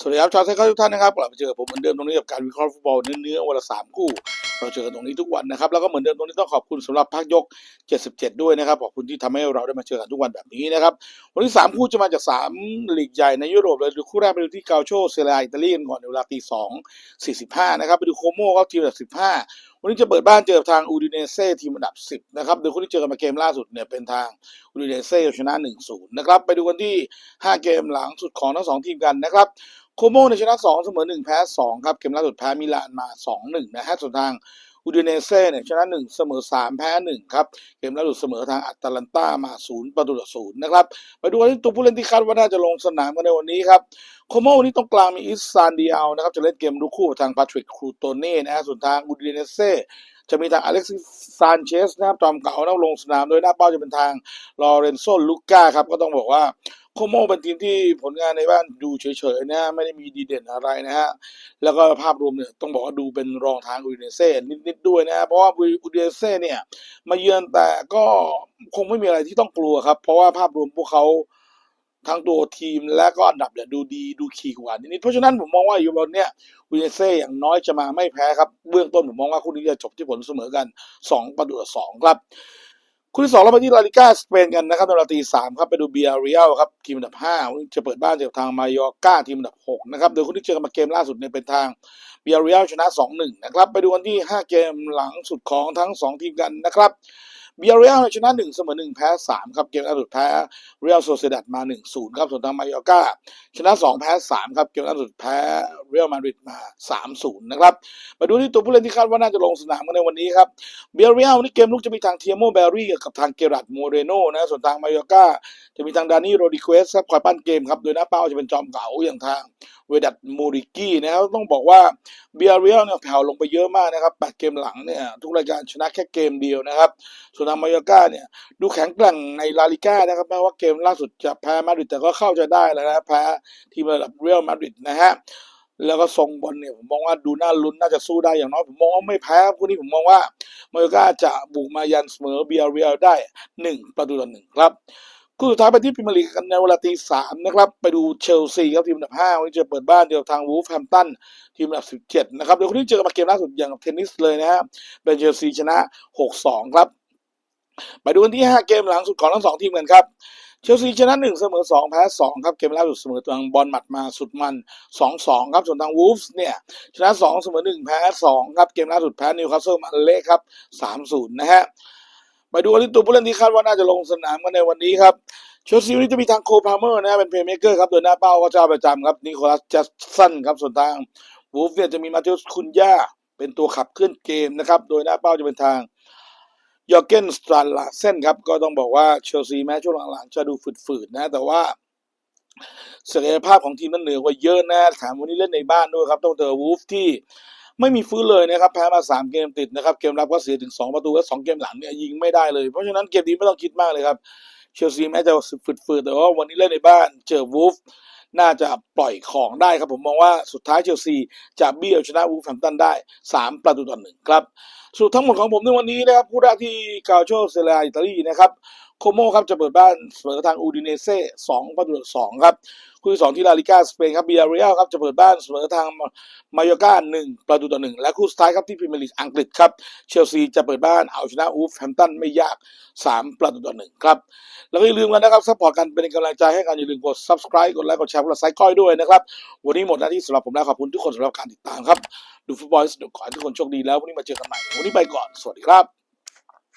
สวัสดีครับชาวไซเคิลทุกท่านนะครับกลับมาเจอผมเหมือนเดิมตรงนี้กับการวิเคราะห์ฟุตบอลเนื้อๆวันละสามคู่ เราเจอกันตรงนี้ทุกวันนะครับแล้วก็เหมือนเดิมตรงนี้ต้องขอบคุณสำหรับภาคยก 77 ด้วยนะครับขอบคุณที่ทำให้เราได้มาเจอกันทุกวันแบบนี้นะครับวันนี้สามคู่จะมาจากสามลีกใหญ่ในยุโรปเลยดูคู่แรกไปดูที่เกาโชเซเรียอิตาลีกันก่อนในเวลาตีสองสี่สิบห้านะครับไปดูโคโม่ครับทีมอันดับสิบห้าวันนี้จะเปิดบ้านเจอกับทางอูดิเนเซ่ทีมอันดับสิบนะครับโดยคู่ที่เจอกันมาเกมล่าสุดเนี่ยเป็นทางอูดิเนเซ่ชนะหนึ่งศูนย์นะครับ ไปดูกันที่ห้าเกมหลังสุดของทั้งสองทีมกันนะครับ โคโมในชนะ2เสมอ1แพ้2ครับเกมล่าสุดแพ้มิลานมา 2-1 นะฮะส่วนทางอูดิเนเซ่เนี่ยชนะ1เสมอ3แพ้1ครับเกมล่าสุดเสมอทางอัตแลนตามา 0 ประตูต่อ0นะครับไปดูกันที่ตัวผู้เล่นที่คาดว่าน่าจะลงสนามกันในวันนี้ครับโคโมวันนี้ตรงกลางมีอิสซานดิอานะครับจะเล่นเกมรุกคู่ทางปาทริกครูโตเน่นะฮะส่วนทางอูดิเนเซ่จะมีทางอเล็กซิสซานเชสนะครับจอมเก่านะลงสนามโดยหน้าเป้าจะเป็นทางลอเรนโซลูก้าครับก็ต้องบอกว่า โคโมเป็นทีมที่ผลงานในบ้านดูเฉยๆนะไม่ได้มีดีเด่นอะไรนะฮะแล้วก็ภาพรวมเนี่ยต้องบอกว่าดูเป็นรองทางอูดิเนเซ่นิดๆด้วยนะเพราะว่าอูดิเนเซ่เนี่ยมาเยือนแต่ก็คงไม่มีอะไรที่ต้องกลัวครับ เพราะว่าภาพรวมพวกเขาทั้งตัวทีมและก็อันดับเนี่ยดูดีดูขี่กว่านิดๆเพราะฉะนั้นผมมองว่าอยู่บนเนี่ยอูดิเนเซ่อย่างน้อยจะมาไม่แพ้ครับ เบื้องต้นผมมองว่าคู่นี้จะจบที่ผลเสมอกันสองประตูต่อสองครับ คู่ที่สองเราไปที่ลาลิก้าสเปนกันนะครับในเวลาตีสามครับไปดูเบียร์เรียลครับทีมอันดับห้าจะเปิดบ้านเจอกับทางมายอก้าทีมอันดับหกนะครับโดยคู่ที่เจอกันมาเกมล่าสุดเนี่ยเป็นทางเบียร์เรียลชนะสองหนึ่งนะครับไปดูกันที่ห้าเกมหลังสุดของทั้งสองทีมกันนะครับ เบียร์เรียลชนะหนึ่งเสมอหนึ่งแพ้สามครับเกมล่าสุดแพ้เรียลโซเซดัดมาหนึ่งศูนย์ครับส่วนทางมายอกาชนะสองแพ้สามครับเกมล่าสุดแพ้เรียลมาดริดมาสามศูนย์นะครับมาดูที่ตัวผู้เล่นที่คาดว่าน่าจะลงสนามกันในวันนี้ครับเบียร์เรียลนี่เกมลุกจะมีทางเทียโมเบลรี่กับทางเกรัตโมเรโนนะส่วนทางมายอกาจะมีทางดานี่โรดิเควสครับคอยปั้นเกมครับโดยหน้าเป้าจะเป็นจอมเก๋าอย่างทางเวดัตมูริกี้นะครับต้องบอกว่าเบียร์เรียลเนี่ยแผ่วลงไปเยอะมากนะครับแปดเกมหลังเนี่ยทุกรายการชนะแค่เกมเดียวนะครับส่วนทางมายอร์ก้าเนี่ยดูแข็งแกร่งในลาลิก้านะครับแม้ว่าเกมล่าสุดจะแพ้มาดริดแต่ก็เข้าใจได้แล้วนะแพ้ทีมระดับเรียลมาดริดนะฮะแล้วก็ทรงบอลเนี่ยผมมองว่าดูน่าลุ้นน่าจะสู้ได้อย่างน้อยผมมองว่าไม่แพ้คู่นี้ผมมองว่ามาโยก้าจะบุกมายันเสมอเบียร์เรียลได้หนึ่งประตูต่อหนึ่งครับคู่สุดท้ายไปที่พรีเมลีกันในเวลาตีสามนะครับไปดูเชลซีครับทีมอันดับห้าวันนี้จะเปิดบ้านเจอกับทางวูฟแฮมตันทีมอันดับสิบเจ็ดนะครับเดี๋ยวคนนี้เจอกันมาเกมล่าสุดอย่างเทนนิสเลยนะฮะเป็นเชลซีชนะหกสองครับ ไปดูกันที่ห้าเกมหลังสุดของทั้งสองทีมกันครับเชลซีชนะหนึ่งเสมอสองแพ้สองครับเกมล่าสุดเสมอทางบอลหมัดมาสุดมันสองสองครับส่วนทางวูฟส์เนี่ยชนะสองเสมอหนึ่งแพ้สองครับเกมล่าสุดแพ้นิวคาสเซิลมาเละครับสามศูนย์นะฮะไปดูกันที่ตัวผู้เล่นที่คาดว่าน่าจะลงสนามกันในวันนี้ครับเชลซีวันนี้จะมีทางโคพาเมอร์นะเป็นเพลย์เมคเกอร์ครับโดยหน้าเป้าก็เจ้าประจำครับนิโคลัสแจัสสันครับส่วนทางวูฟเนี่ยจะมีมาเทลสคุนย่าเป็นตัวขับเคลื่อนเกมนะครับโดยหน้าเป้าจะเป็นทาง ยอเกนสตรันลาเซนครับก็ต้องบอกว่าเชลซีแม้ช่วงหลังๆ จะดูฝืดๆนะ แต่ว่าศักยภาพของทีมนั้นเหนือกว่าเยอะนะแถมวันนี้เล่นในบ้านด้วยครับ ต้องเจอวูฟที่ไม่มีฟื้นเลยนะครับ แพ้มา 3 เกมติดนะครับ เกมรับก็เสียถึง 2 ประตูและ2เกมหลังเนี่ยยิงไม่ได้เลย เพราะฉะนั้นเกมนี้ไม่ต้องคิดมากเลยครับเชลซีแม้จะฝืดๆแต่ว่าวันนี้เล่นในบ้านเจอวูฟ น่าจะปล่อยของได้ครับผมมองว่าสุดท้ายเชลซีจะเบี้ยวชนะวูฟแฮมตันได้ 3 ประตูต่อหนึ่งครับสุดทั้งหมดของผมในวันนี้นะครับผู้แรกที่กาโชเซเรียอิตาลีนะครับโคโมครับจะเปิดบ้านเสมอทางอูดิเนเซ่สองประตูต่อสองครับคู่ที่สองที่ลาลิก้าสเปนครับเบียร์เรียลครับจะเปิดบ้านเสมอทางมายอร์ก้าหนึ่งประตูต่อหนึ่งและคู่สุดท้ายครับที่พรีเมียร์ลีกอังกฤษครับเชลซีจะเปิดบ้านเอาชนะอูฟแฮมตันไม่ยากสามประตูต่อหนึ่งครับแล้วก็อย่าลืมกันนะครับซัพพอร์ตกันเป็นกำลังใจให้กันอย่าลืมกด subscribe กดไลค์กดแชร์กดไลค์ก้อยด้วยนะครับวันนี้หมดหน้าที่สำหรับผมแล้วขอบคุณทุกคนสำหรับการติดตามครับดูฟุตบอลสนุกขอให้ทุกคนโชคดีแล้ววันนี้มาเจอกันใหม่วันนี้ไปก่อนสวัสดีครับ